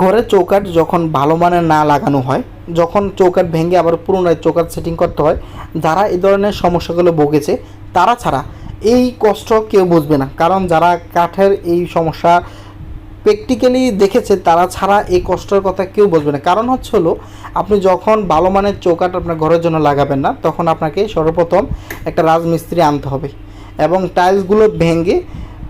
ঘরে চৌকাঠ যখন ভালো মানের না লাগানো হয়, যখন চৌকাট ভেঙে আবার পুনরায় চৌকাঠ সেটিং করতে হয়, যারা এই ধরনের সমস্যাগুলো ভুগেছে, তারা ছাড়া এই কষ্ট কেউ বুঝবে না। কারণ যারা কাঠের এই সমস্যা প্র্যাকটিক্যালি দেখেছে, তারা ছাড়া এই কষ্টের কথা কেউ বুঝবে না। কারণ হচ্ছে হলো, আপনি যখন ভালো মানের চৌকাঠ আপনার ঘরের জন্য লাগাবেন না, তখন আপনাকে সর্বপ্রথম একটা রাজমিস্ত্রি আনতে হবে এবং টাইলসগুলো ভেঙে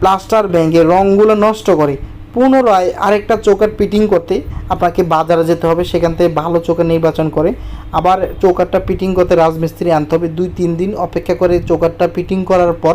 প্লাস্টার ভেঙে রঙগুলো নষ্ট করে পুনরায় আরেকটা চৌকাট পিটিং করতে আপনাকে বাজারে যেতে হবে। সেখান থেকে ভালো চৌকাট নির্বাচন করে আবার চৌকাটটা পিটিং করতে রাজমিস্ত্রি আনতে হবে। দুই, তিন দিন অপেক্ষা করে চৌকাটটা পিটিং করার পর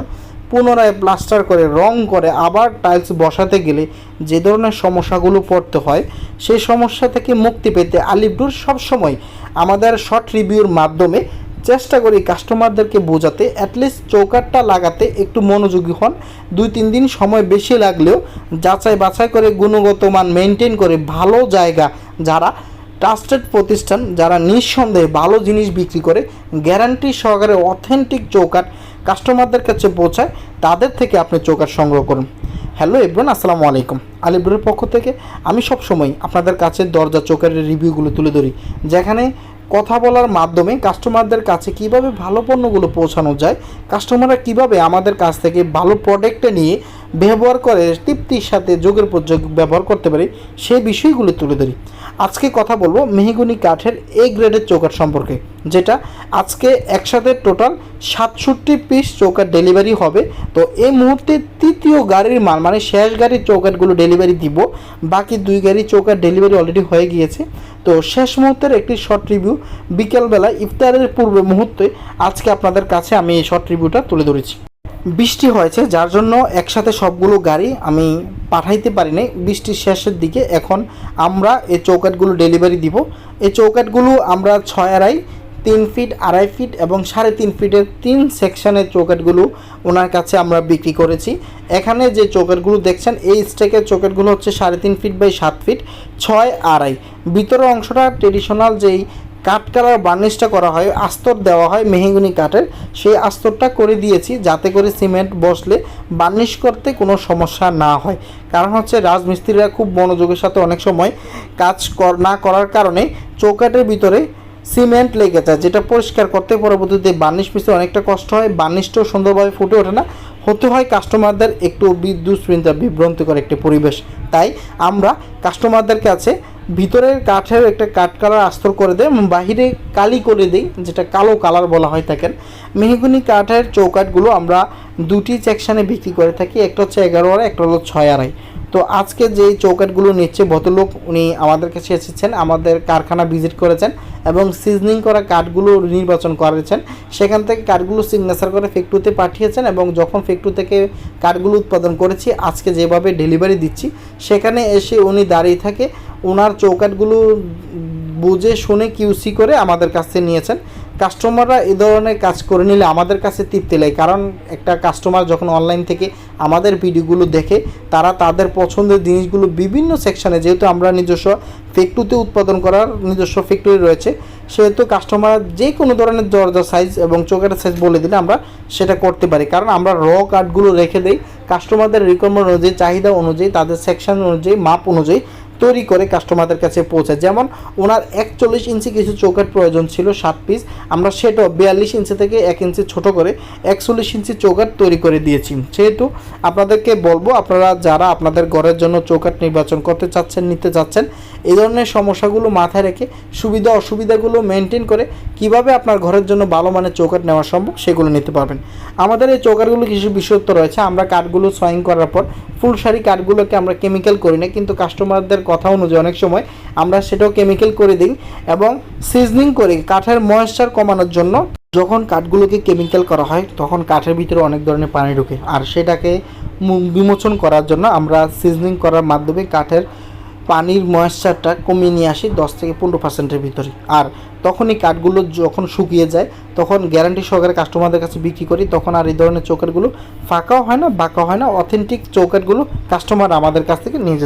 পুনরায় প্লাস্টার করে, রং করে, আবার টাইলস বসাতে গেলে যে ধরনের সমস্যাগুলো পড়তে হয়, সেই সমস্যা থেকে মুক্তি পেতে আলিপুর সবসময় আমাদের শর্ট রিভিউর মাধ্যমে চেষ্টা করি কাস্টমারদেরকে বোঝাতে অ্যাটলিস্ট চৌকাটটা লাগাতে একটু মনোযোগী হন। দুই, তিন দিন সময় বেশি লাগলেও যাচাই বাছাই করে গুণগত মান মেনটেন করে ভালো জায়গা যারা ট্রাস্টেড প্রতিষ্ঠান, যারা নিঃসন্দেহে ভালো জিনিস বিক্রি করে গ্যারান্টি সহকারে অথেন্টিক চৌকাট কাস্টমারদের কাছে পৌঁছায়, তাদের থেকে আপনি চৌকাট সংগ্রহ করুন। হ্যালো এভরিওয়ান আসসালামু আলাইকুম। আলিপুরের পক্ষ থেকে আমি সবসময় আপনাদের কাছে দরজা চৌকাটের রিভিউগুলো তুলে ধরি। যেখানে কথা বলার মাধ্যমে কাস্টমারদের কাছে কীভাবে ভালো পণ্যগুলো পৌঁছানো যায় কাস্টমাররা কীভাবে আমাদের কাছ থেকে ভালো প্রোডাক্টটা নিয়ে ব্যবহার করে তৃপ্তির সাথে যোগের পর যোগ ব্যবহার করতে পারে সেই বিষয়গুলো তুলে ধরি। আজকে কথা বলব মেহগুনি কাঠের এ গ্রেডের চৌকাঠ সম্পর্কে, যেটা আজকে একসাথে টোটাল সাতষট্টি পিস চৌকাঠ ডেলিভারি হবে। তো এই মুহূর্তে তৃতীয় গাড়ির মাল মানে শেষ গাড়ির চৌকাঠগুলো ডেলিভারি দিব। বাকি দুই গাড়ি চৌকাঠ ডেলিভারি অলরেডি হয়ে গিয়েছে। তো শেষ মুহূর্তের একটি শর্ট রিভিউ বিকেলবেলা ইফতারের পূর্বে মুহূর্তে আজকে আপনাদের কাছে আমি এই শর্ট রিভিউটা তুলে ধরেছি। বৃষ্টি হয়েছে, যার জন্য একসাথে সবগুলো গাড়ি আমি পাঠাইতে পারি নাই বৃষ্টির শেষের দিকে এখন আমরা এই চৌকাটগুলো ডেলিভারি দিব। এই চৌকাটগুলো আমরা ছয় আড়াই, তিন ফিট আড়াই ফিট এবং সাড়ে তিন ফিটের তিন সেকশনের চৌকাটগুলো ওনার কাছে আমরা বিক্রি করেছি। এখানে যে চৌকাটগুলো দেখছেন, এই স্টেকের চৌকাটগুলো হচ্ছে সাড়ে তিন ফিট বাই সাত ফিট ছয় আড়াই। ভিতরের অংশটা ট্রেডিশনাল যেই কাঠ বার্নিশটা করা হয়, আস্তর দেওয়া হয় মেহগুনি কাঠের। সেই আস্তরটা করে দিয়েছি যাতে করে সিমেন্ট বসলে বার্নিশ করতে কোনো সমস্যা না হয়। কারণ হচ্ছে রাজমিস্ত্রিরা খুব মনোযোগের সাথে অনেক সময় কাজ না করার কারণে চৌকাটের ভিতরে সিমেন্ট লেগে যায়, যেটা পরিষ্কার করতে পরবর্তীতে বার্নিশ মিশতে অনেকটা কষ্ট হয়। বার্নিশটাও সুন্দরভাবে ফুটে ওঠে না। হতে হয় কাস্টমারদের একটু বিদ্যুৎস্পৃতা বিভ্রান্তিকর একটি পরিবেশ। তাই আমরা কাস্টমারদের কাছে ভিতরের কাঠের একটা কাঠ কালার আস্তর করে দেয় এবং বাহিরে কালি করে দিই, যেটা কালো কালার বলা হয় থাকেন মেহগুনি কাঠের চৌকাঠগুলো আমরা দুটি সেকশানে বিক্রি করে থাকি, একটা হচ্ছে এগারো আড়াই, একটা হলো ছয় আড়াই। তো আজকে যেই চৌকাঠগুলো নিচ্ছে, ভদ্রলোক উনি আমাদের কাছে এসেছেন, আমাদের কারখানা ভিজিট করেছেন এবং সিজনিং করা কাঠগুলো নির্বাচন করেছেন। সেখান থেকে কাঠগুলো সিগনেচার করে ফ্যাক্টরিতে পাঠিয়েছেন এবং যখন ফ্যাক্টরি থেকে কাঠগুলো উৎপাদন করেছি, আজকে যেভাবে ডেলিভারি দিচ্ছি, সেখানে এসে উনি দাঁড়িয়ে থাকে। ওনার চৌকাঠগুলো বুঝে শুনে কিউসি করে আমাদের কাছ নিয়েছেন। কাস্টমাররা এই ধরনের কাজ করে নিলে আমাদের কাছে তৃপ্তি লাগে। কারণ একটা কাস্টমার যখন অনলাইন থেকে আমাদের ভিডিওগুলো দেখে, তারা তাদের পছন্দের জিনিসগুলো বিভিন্ন সেকশানে যেহেতু আমরা নিজস্ব ফ্যাক্টরিতে উৎপাদন করার নিজস্ব ফ্যাক্টরি রয়েছে, সেহেতু কাস্টমার যে কোনো ধরনের দরজা সাইজ এবং চোখের সাইজ বলে দিলে আমরা সেটা করতে পারি। কারণ আমরা র কার্ডগুলো রেখে দিই। কাস্টমারদের রিকোয়ারমেন্ট অনুযায়ী, চাহিদা অনুযায়ী, তাদের সেকশন অনুযায়ী, মাপ অনুযায়ী তৈরি করে কাস্টমারদের কাছে পৌঁছায়। যেমন ওনার একচল্লিশ ইঞ্চি কিছু চৌকাট প্রয়োজন ছিল, সাত পিস আমরা সেটাও বিয়াল্লিশ ইঞ্চি থেকে এক ইঞ্চি ছোট করে একচল্লিশ ইঞ্চি চৌকাট তৈরি করে দিয়েছি। সেহেতু আপনাদেরকে বলব, আপনারা যারা আপনাদের ঘরের জন্য চৌকাট নির্বাচন করতে চাচ্ছেন, নিতে চাচ্ছেন, এই ধরনের সমস্যাগুলো মাথায় রেখে সুবিধা, অসুবিধাগুলো মেনটেন করে কীভাবে আপনার ঘরের জন্য ভালো মানের চৌকাট নেওয়া সম্ভব সেগুলো নিতে পারবেন। আমাদের এই চৌকাটগুলো কিছু বিশেষত্ব রয়েছে। আমরা কাঠগুলো সোয়িং করার পর ফুল শাড়ি কাঠগুলোকে আমরা কেমিক্যাল করি না, কিন্তু কাস্টমারদের কথা অনুযায়ী অনেক সময় আমরা সেটাও কেমিক্যাল করে দিই এবং সিজনিং করি কাঠের ময়েশ্চার কমানোর জন্য যখন কাঠগুলোকে কেমিক্যাল করা হয় তখন কাঠের ভিতরে অনেক ধরনের পানি ঢোকে। আর সেটাকে বিমোচন করার জন্য আমরা সিজনিং করার মাধ্যমে কাঠের পানির ময়েশ্চারটা কমিয়ে নিয়ে আসি দশ থেকে পনেরো পার্সেন্টের ভিতরে। আর তখনই কাঠগুলো যখন শুকিয়ে যায়, তখন গ্যারান্টি সহকারে কাস্টমারদের কাছে বিক্রি করি, তখন আর এই ধরনের চৌকাটগুলো ফাঁকাও হয় না বাঁকা হয় না অথেন্টিক চৌকাটগুলো কাস্টমার আমাদের কাছ থেকে নিয়ে